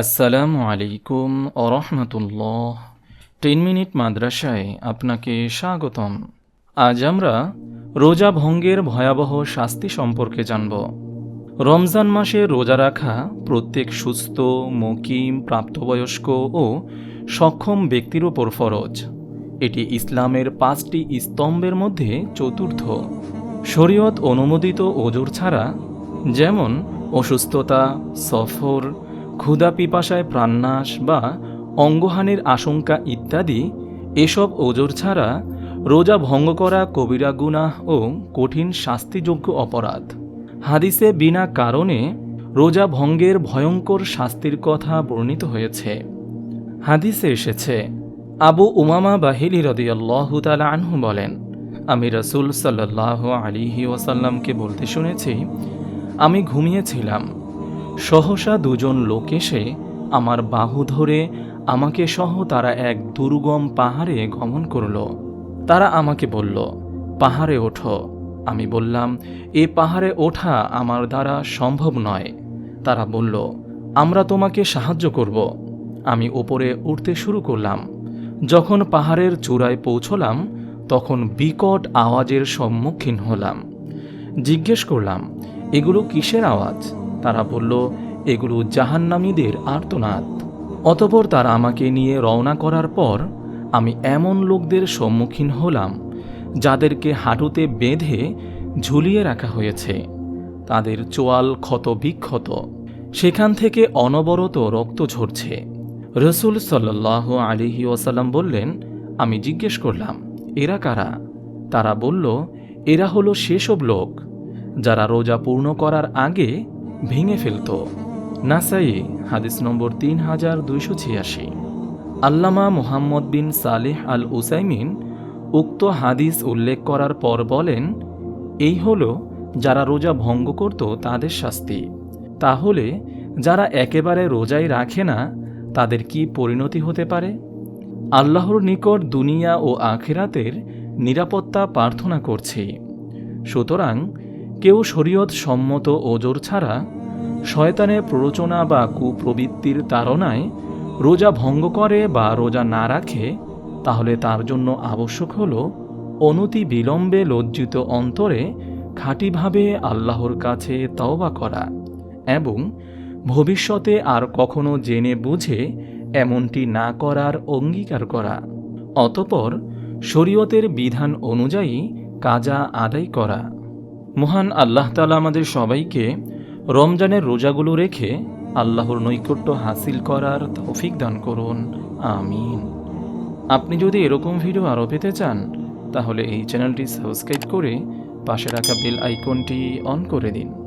আসসালামু আলাইকুম আরহামতুল্লাহ ten minute মাদ্রাসায় আপনাকে স্বাগতম। আজ আমরা রোজা ভঙ্গের ভয়াবহ শাস্তি সম্পর্কে জানব। রমজান মাসে রোজা রাখা প্রত্যেক সুস্থ, মকিম, প্রাপ্তবয়স্ক ও সক্ষম ব্যক্তির ওপর ফরজ। এটি ইসলামের পাঁচটি স্তম্ভের মধ্যে চতুর্থ। শরীয়ত অনুমোদিত ওজোর ছাড়া যেমন অসুস্থতা, সফর ক্ষুধা পিপাসায় প্রাণনাশ বা অঙ্গহানির আশঙ্কা ইত্যাদি, এসব ওজোর ছাড়া রোজা ভঙ্গ করা কবিরা গুনাহ ও কঠিন শাস্তিযোগ্য অপরাধ। হাদিসে বিনা কারণে রোজা ভঙ্গের ভয়ঙ্কর শাস্তির কথা বর্ণিত হয়েছে। হাদিসে এসেছে, আবু উমামা বাহিলি রদিয়াল্লাহু তালা আনহু বলেন, আমি রসুল সাল্লাহ আলিহি ওয়াসাল্লামকে বলতে শুনেছি, আমি ঘুমিয়েছিলাম। সহসা দুজন লোক এসে আমার বাহু ধরে আমাকে সহ তারা এক দুর্গম পাহাড়ে গমন করল। তারা আমাকে বলল, পাহাড়ে ওঠো। আমি বললাম, এ পাহাড়ে ওঠা আমার দ্বারা সম্ভব নয়। তারা বলল, আমরা তোমাকে সাহায্য করব। আমি ওপরে উঠতে শুরু করলাম। যখন পাহাড়ের চূড়ায় পৌঁছলাম, তখন বিকট আওয়াজের সম্মুখীন হলাম। জিজ্ঞেস করলাম, এগুলো কিসের আওয়াজ? তারা বলল, এগুলো জাহান্নামীদের আর্তনাদ। অতপর তারা আমাকে নিয়ে রওনা করার পর আমি এমন লোকদের সম্মুখীন হলাম, যাদেরকে হাঁটুতে বেঁধে ঝুলিয়ে রাখা হয়েছে। তাদের চোয়াল ক্ষত বিক্ষত। সেখান থেকে অনবরত রক্ত ঝরছে। রসুল সাল্লাহ আলিহি ওসাল্লাম বললেন, আমি জিজ্ঞেস করলাম, এরা কারা? তারা বলল, এরা হলো সেসব লোক, যারা রোজা পূর্ণ করার আগে ভেঙে ফেলত। নাসাই, হাদিস নম্বর তিন হাজার দুইশো ছিয়াশি। আল্লামা মুহাম্মদ বিন সালেহ আল উসাইমিন উক্ত হাদিস উল্লেখ করার পর বলেন, এই হল যারা রোজা ভঙ্গ করত তাদের শাস্তি। তাহলে যারা একেবারে রোজাই রাখে না, তাদের কি পরিণতি হতে পারে? আল্লাহর নিকট দুনিয়া ও আখেরাতের নিরাপত্তা প্রার্থনা করছি। সুতরাং কেউ শরীয়ত সম্মত ওজোর ছাড়া শয়তানের প্ররোচনা বা কুপ্রবৃত্তির তাড়নায় রোজা ভঙ্গ করে বা রোজা না রাখে, তাহলে তার জন্য আবশ্যক হল অনতি বিলম্বে লজ্জিত অন্তরে খাঁটিভাবে আল্লাহর কাছে তওবা করা এবং ভবিষ্যতে আর কখনো জেনে বুঝে এমনটি না করার অঙ্গীকার করা। অতপর শরীয়তের বিধান অনুযায়ী কাজা আদায় করা। মহান আল্লাহ তালা আমাদের সবাইকে রমজানের রোজাগুলো রেখে আল্লাহর নৈকট্য হাসিল করার তৌফিক দান করুন। আমিন। আপনি যদি এরকম ভিডিও আরও পেতে চান, তাহলে এই চ্যানেলটি সাবস্ক্রাইব করে পাশে রাখা বেল আইকনটি অন করে দিন।